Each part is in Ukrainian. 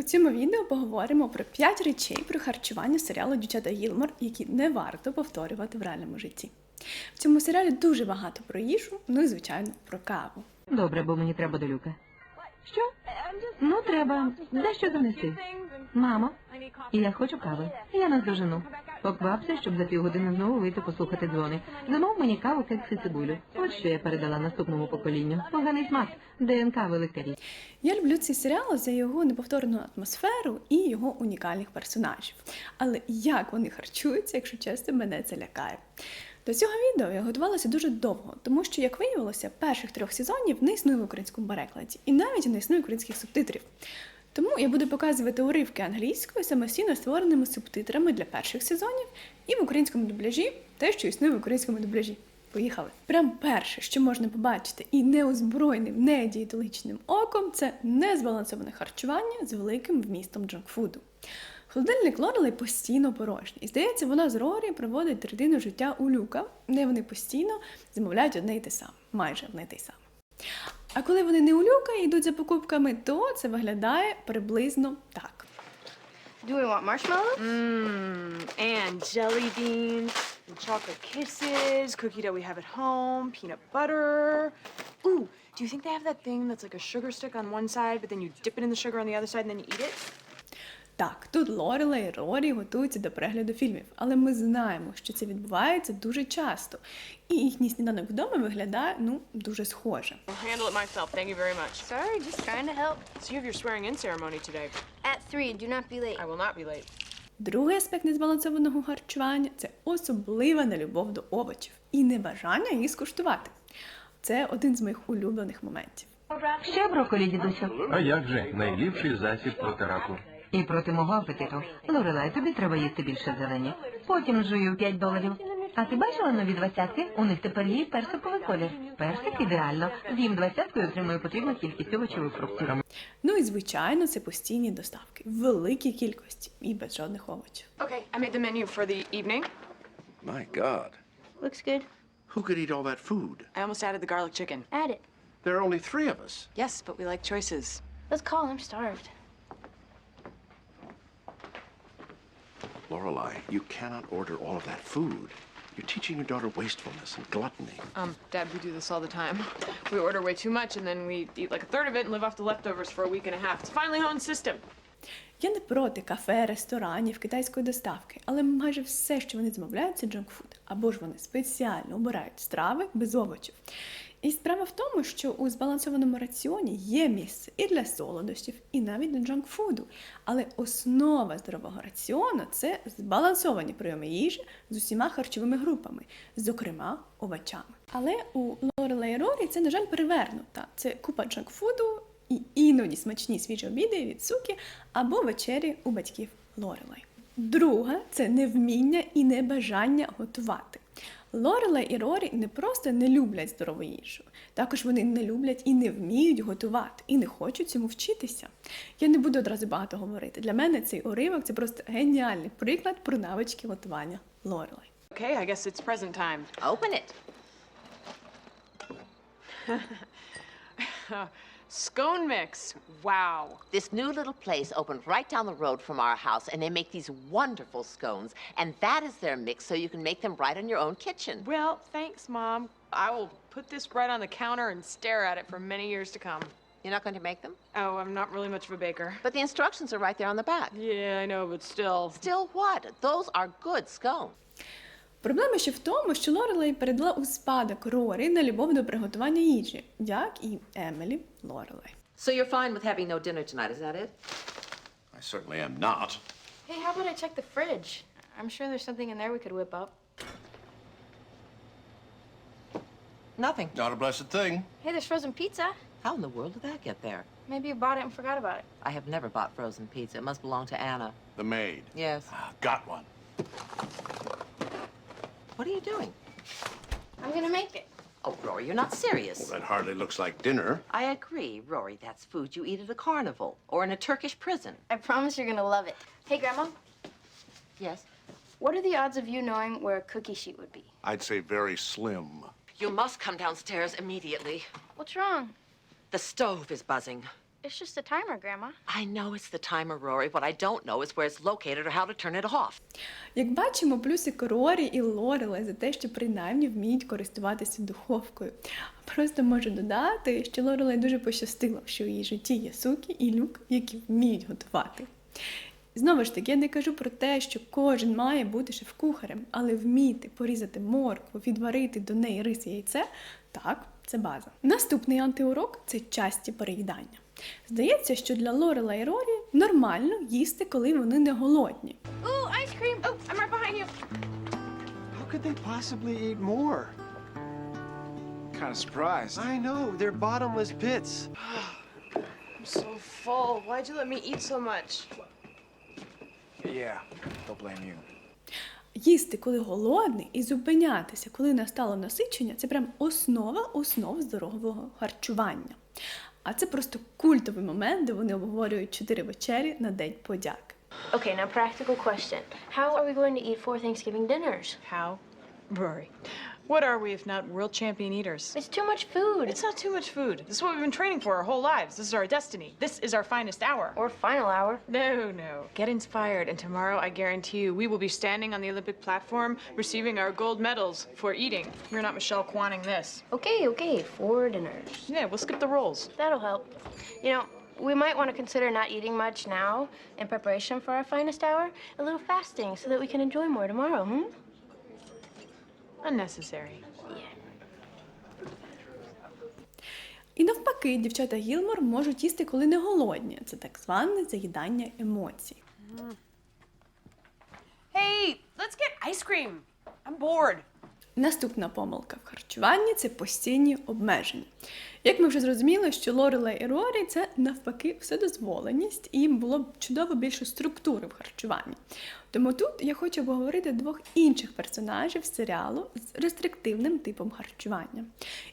У цьому відео поговоримо про 5 речей про харчування серіалу Дівчата Гілмор, які не варто повторювати в реальному житті. В цьому серіалі дуже багато про їжу, ну і звичайно про каву. Добре, бо мені треба до люка. Що? Ну, треба дещо занести. Мамо, я хочу кави. Я нас дожену. Поквапся, щоб за півгодини знову вийти послухати дзвони. Замов мені каву, кекси, цибулю. От що я передала наступному поколінню. Поганий смак. ДНК великарі. Я люблю цей серіал за його неповторну атмосферу і його унікальних персонажів. Але як вони харчуються, якщо чесно, мене це лякає. До цього відео я готувалася дуже довго, тому що, як виявилося, перших трьох сезонів не існує в українському перекладі, і навіть не існує українських субтитрів. Тому я буду показувати уривки англійською самостійно створеними субтитрами для перших сезонів і в українському дубляжі те, що існує в українському дубляжі. Поїхали. Прям перше, що можна побачити, і неозброєним, недієтологічним оком, це незбалансоване харчування з великим вмістом джанкфуду. Холодильник Лорелей постійно порожній. І здається, вона з Рорі проводить третину життя у Люка, де вони постійно замовляють одне й те саме, майже одне й те саме. А коли вони не у Люка і йдуть за покупками, то це виглядає приблизно так. Do we want marshmallows? Mmm, and jelly beans, and chocolate kisses, cookie dough we have at home, peanut butter. Ooh, do you think they have that thing that's like a sugar stick on one side, but then you dip it in the sugar on the other side and then you eat it? Так, тут Лорела і Рорі готуються до перегляду фільмів, але ми знаємо, що це відбувається дуже часто, і їхній сніданок вдома виглядає ну дуже схоже. Другий аспект незбалансованого харчування це особлива нелюбов до овочів і небажання їх скуштувати. Це один з моїх улюблених моментів. Ще броколі, дідусю. А як же найліпший засіб проти раку? І проти мого апетиту. Лорелай, тобі треба їсти більше зелені. Потім жую 5 доларів. А ти бачила нові двадцятки? У них тепер є персиковий колір. Персик ідеально. З'їм двадцятку і отримую потрібну кількість овочів і фруктів. Ну і звичайно, це постійні доставки в великій кількості і без жодних овочів. Okay, I made the menu for the evening. My God. Looks good. Who could eat all that food? I almost added the garlic chicken. Add it. There are only three of us. Yes, but we like choices. Let's call. I'm starved. Lorelei, you cannot order all of that food. You're teaching your daughter wastefulness and gluttony. Um, Dad, we do this all the time. We order way too much and then we eat like a third of it and live off the leftovers for a week and a half. It's a finally honed system. Я не проти кафе, ресторанів, китайської доставки, але майже все, що вони замовляють, це джанкфуд. Або ж вони спеціально обирають страви без овочів. І справа в тому, що у збалансованому раціоні є місце і для солодощів, і навіть для джанкфуду. Але основа здорового раціону це збалансовані прийоми їжі з усіма харчовими групами, зокрема овочами. Але у Лорелей Рорі це, на жаль, перевернуто. Це купа джанкфуду і іноді смачні свіжі обіди від суки або вечері у батьків Лорелей. Друга це невміння і небажання готувати. Лорелей і Рорі не просто не люблять здорову їжу, також вони не люблять і не вміють готувати, і не хочуть цьому вчитися. Я не буду одразу багато говорити. Для мене цей уривок це просто геніальний приклад про навички готування Лорелей. Okay, I guess it's present time. Open it. Scone mix. Wow. This new little place opened right down the road from our house, and they make these wonderful scones. And that is their mix, so you can make them right in your own kitchen. Well, thanks, Mom. I will put this bread on the counter and stare at it for many years to come. You're not going to make them? Oh, I'm not really much of a baker. But the instructions are right there on the back. Yeah, I know, but still. Still what? Those are good scones. Проблема ще в тому, що Лорелей передала у спадок Рорі на любов до приготування їжі, як і Емілі Лорелей. So you're fine with having no dinner tonight, is that it? I certainly am not. Hey, how about I check the fridge? I'm sure there's something in there we could whip up. Nothing. Not a blessed thing. Hey, there's frozen pizza. How in the world did that get there? Maybe you bought it and forgot about it. I have never bought frozen pizza. It must belong to Anna. The maid. Yes. Ah, got one. What are you doing? I'm gonna make it. Oh, Rory, you're not serious. Well, that hardly looks like dinner. I agree, Rory. That's food you eat at a carnival or in a Turkish prison. I promise you're gonna love it. Hey, Grandma, Yes. what are the odds of you knowing where a cookie sheet would be? I'd say very slim. You must come downstairs immediately. What's wrong? The stove is buzzing. It's just a timer, Grandma. I know it's the timer, Rory. What I don't know is where it's located or how to turn it off. Як бачимо, плюсик Рорі і Лорелей за те, що принаймні вміють користуватися духовкою. Просто можу додати, що Лорелей дуже пощастило, що в її житті є Сукі і Люк, які вміють готувати. Знову ж таки, я не кажу про те, що кожен має бути шеф-кухарем, але вміти порізати моркву, відварити до неї рис і яйце так, це база. Наступний антиурок це часті переїдання. Здається, що для Лорела і Рорі нормально їсти, коли вони не голодні. Ooh, ice cream. Oh, I'm right behind you. How could they possibly eat more? Kind of surprised. I know, they're bottomless pits. I'm so full. Why'd you let me eat so much? Yeah, don't blame you. Їсти, коли голодний, і зупинятися, коли настало насичення, це прям основа основ здорового харчування. А це просто культовий момент, де вони обговорюють чотири вечері на день подяки. Okay, now practical question. How are we going to eat four Thanksgiving dinners? How? Rory. What are we if not world champion eaters? It's too much food. It's not too much food. This is what we've been training for our whole lives. This is our destiny. This is our finest hour. Or final hour. No, no. Get inspired, and tomorrow I guarantee you we will be standing on the Olympic platform receiving our gold medals for eating. You're not Michelle Kwanning this. Okay, okay, four dinners. Yeah, we'll skip the rolls. That'll help. You know, we might want to consider not eating much now in preparation for our finest hour. A little fasting so that we can enjoy more tomorrow, hmm? Unnecessary. І навпаки, дівчата Гілмор можуть їсти, коли не голодні. Це так зване заїдання емоцій. Hey, let's get ice cream. I'm bored. Наступна помилка в харчуванні це постійні обмеження. Як ми вже зрозуміли, що Лорелей і Рорі це навпаки вседозволеність, і їм було б чудово більше структури в харчуванні. Тому тут я хочу обговорити двох інших персонажів серіалу з рестриктивним типом харчування.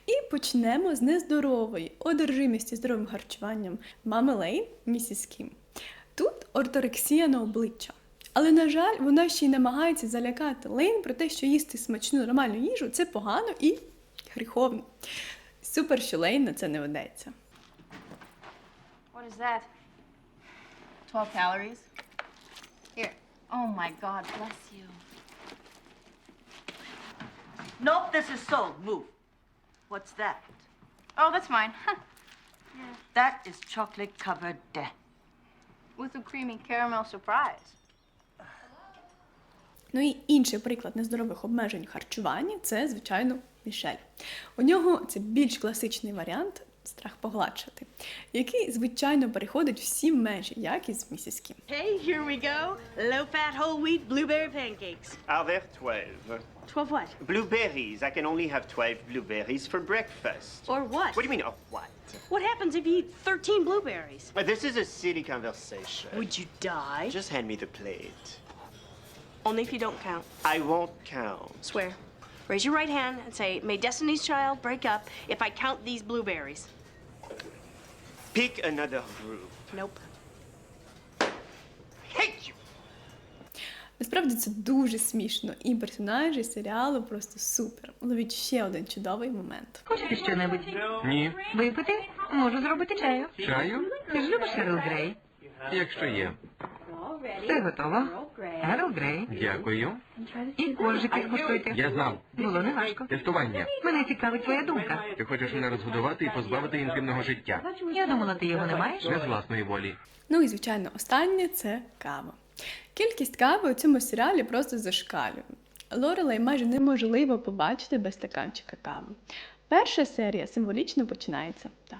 І почнемо з нездорової одержимості здоровим харчуванням мами Лейн, місіс Кім. Тут орторексія на обличчя. Але, на жаль, вона ще й намагається залякати Лейн про те, що їсти смачну нормальну їжу це погано і гріховно. Супер, що Лейн на це не ведеться. What is that? 12 calories. Here. Oh my God, bless you. Nope, this is sold. Move. What's that? Oh, that's mine. That is chocolate covered death. With a creamy caramel surprise. Ну і інший приклад нездорових обмежень в харчуванні це, звичайно, Мішель. У нього це більш класичний варіант страх погладшати, який, звичайно, переходить всі межі, як і з місіс Hey, here we go. Low fat whole wheat blueberry pancakes. Are there 12? Twelve what? Blueberries. I can only have 12 blueberries for breakfast. Or what? What do you mean, oh, what? What happens if you eat 13 blueberries? Uh, This is a silly conversation. Would you die? Just hand me the plate. Only if you don't count. I won't count. Swear. Raise your right hand and say, May Destiny's Child break up if I count these blueberries. Pick another group. Nope. Hate you! Насправді це дуже смішно, і персонажі серіалу просто супер. Ловіть ще один чудовий момент. Хочете що-небудь? Ні. Випити? Можу зробити чаю. Чаю? Ти ж любиш Ерл Грей? Якщо є. Все готово. Ерл Грей. Дякую. І коржики скуштуйте. Я знав. Було не важко. Тестування. Мене цікавить твоя думка. Ти хочеш мене розгодувати і позбавити інтимного життя. Я думала, ти його не маєш. Не з власної волі. Ну і звичайно, останнє це кава. Кількість кави у цьому серіалі просто зашкалює. Лорелей майже неможливо побачити без стаканчика кави. Перша серія символічно починається так.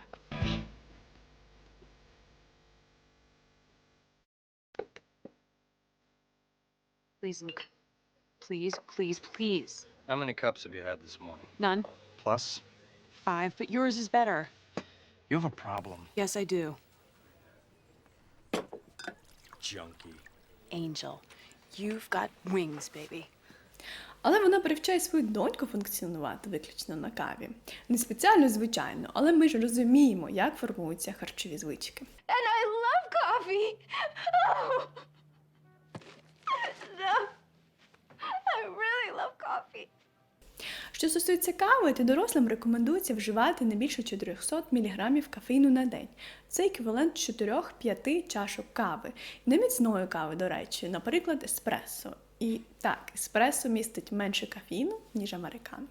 Please, Luke. Please, please, please. How many cups have you had this morning? None. Plus? Five, but yours is better. You have a problem, Yes, I do. junkie. Angel, you've got wings, baby. Але вона привчає свою доньку функціонувати виключно на каві. Не спеціально, звичайно, але ми ж розуміємо, як формуються харчові звички. And I love coffee. Що стосується кави, то дорослим рекомендується вживати не більше 400 мг кафеїну на день. Це еквівалент 4-5 чашок кави. Не міцної кави, до речі, наприклад, еспресо. І так, еспресо містить менше кафеїну, ніж американо.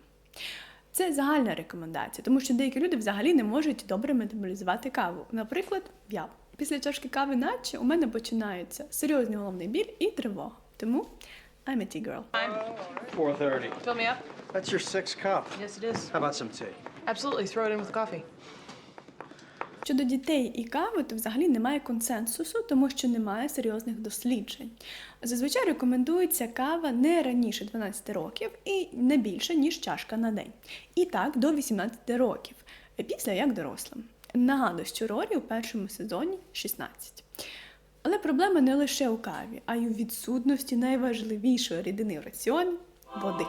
Це загальна рекомендація, тому що деякі люди взагалі не можуть добре метаболізувати каву. Наприклад, я. Після чашки кави наче у мене починається серйозний головний біль і тривога. Тому I'm a tea girl. I'm 4.30. Fill me up. That's your sixth cup. Yes, it is. How about some tea? Absolutely. Throw it in with coffee. Щодо дітей і кави, то взагалі немає консенсусу, тому що немає серйозних досліджень. Зазвичай рекомендується кава не раніше 12 років і не більше, ніж чашка на день. І так до 18 років, після як дорослим. Нагадую, що Рорі у першому сезоні 16. Але проблема не лише у каві, а й у відсутності найважливішої рідини в раціоні води.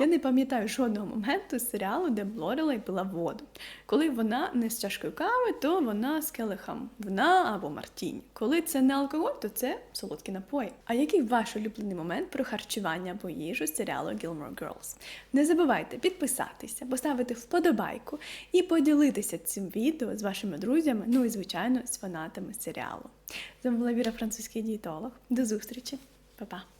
Я не пам'ятаю жодного моменту з серіалу, де Лорелей пила воду. Коли вона не з чашкою кави, то вона з келихом вина або мартіні. Коли це не алкоголь, то це солодкі напої. А який ваш улюблений момент про харчування або їжу серіалу Gilmore Girls? Не забувайте підписатися, поставити вподобайку і поділитися цим відео з вашими друзями, ну і звичайно з фанатами серіалу. З вами була Віра, французький дієтолог. До зустрічі, Па-па!